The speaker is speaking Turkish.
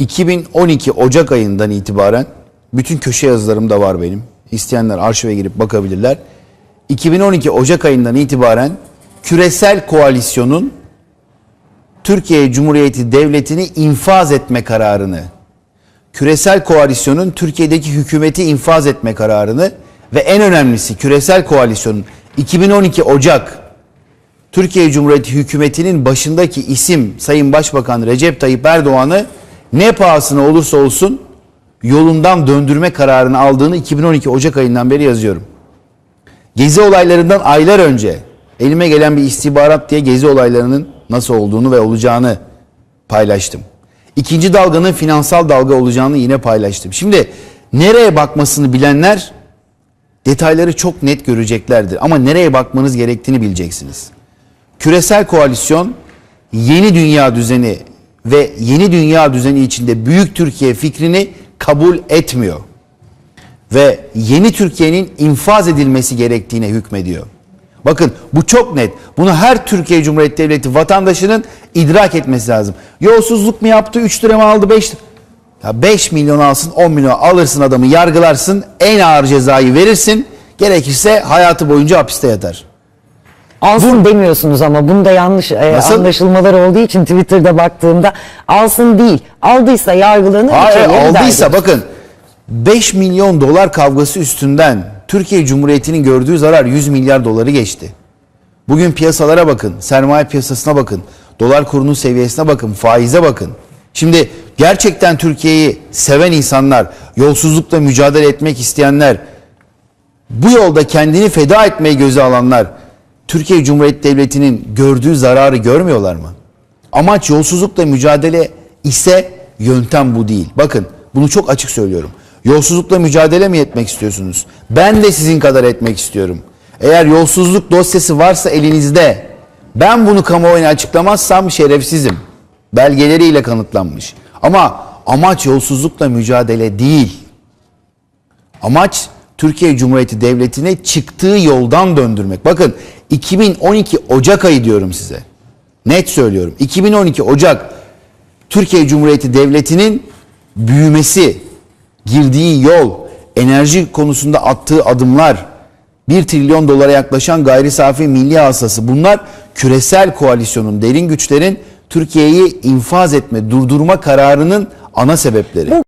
2012 Ocak ayından itibaren bütün köşe yazılarım da var benim. İsteyenler arşive girip bakabilirler. 2012 Ocak ayından itibaren küresel koalisyonun Türkiye Cumhuriyeti Devleti'ni infaz etme kararını, küresel koalisyonun Türkiye'deki hükümeti infaz etme kararını ve en önemlisi küresel koalisyonun 2012 Ocak Türkiye Cumhuriyeti hükümetinin başındaki isim Sayın Başbakan Recep Tayyip Erdoğan'ı ne pahasına olursa olsun yolundan döndürme kararını aldığını 2012 Ocak ayından beri yazıyorum. Gezi olaylarından aylar önce elime gelen bir istihbarat diye gezi olaylarının nasıl olduğunu ve olacağını paylaştım. İkinci dalganın finansal dalga olacağını yine paylaştım. Şimdi nereye bakmasını bilenler detayları çok net göreceklerdir. Ama nereye bakmanız gerektiğini bileceksiniz. Küresel koalisyon yeni dünya düzeni ve yeni dünya düzeni içinde büyük Türkiye fikrini kabul etmiyor. Ve yeni Türkiye'nin infaz edilmesi gerektiğine hükmediyor. Bakın bu çok net. Bunu her Türkiye Cumhuriyeti Devleti vatandaşının idrak etmesi lazım. Yolsuzluk mu yaptı 3 lira mı aldı 5 lira? Ya 5 milyon alsın 10 milyon alırsın adamı yargılarsın en ağır cezayı verirsin. Gerekirse hayatı boyunca hapiste yatar. Alsın demiyorsunuz ama bunda yanlış e, Nasıl? anlaşılmalar olduğu için Twitter'da baktığımda alsın değil. Aldıysa yargılanır. Hayır aldıysa bakın 5 milyon dolar kavgası üstünden Türkiye Cumhuriyeti'nin gördüğü zarar 100 milyar doları geçti. Bugün piyasalara bakın, sermaye piyasasına bakın, dolar kurunun seviyesine bakın, faize bakın. Şimdi gerçekten Türkiye'yi seven insanlar, yolsuzlukla mücadele etmek isteyenler, bu yolda kendini feda etmeyi göze alanlar Türkiye Cumhuriyeti Devleti'nin gördüğü zararı görmüyorlar mı? Amaç yolsuzlukla mücadele ise yöntem bu değil. Bakın bunu çok açık söylüyorum. Yolsuzlukla mücadele mi etmek istiyorsunuz? Ben de sizin kadar etmek istiyorum. Eğer yolsuzluk dosyası varsa elinizde ben bunu kamuoyuna açıklamazsam şerefsizim. Belgeleriyle kanıtlanmış. Ama amaç yolsuzlukla mücadele değil. Amaç Türkiye Cumhuriyeti Devleti'ne çıktığı yoldan döndürmek. Bakın 2012 Ocak ayı diyorum size. Net söylüyorum. 2012 Ocak Türkiye Cumhuriyeti Devleti'nin büyümesi, girdiği yol, enerji konusunda attığı adımlar, 1 trilyon dolara yaklaşan gayri safi milli hasılası bunlar küresel koalisyonun, derin güçlerin Türkiye'yi infaz etme, durdurma kararının ana sebepleri.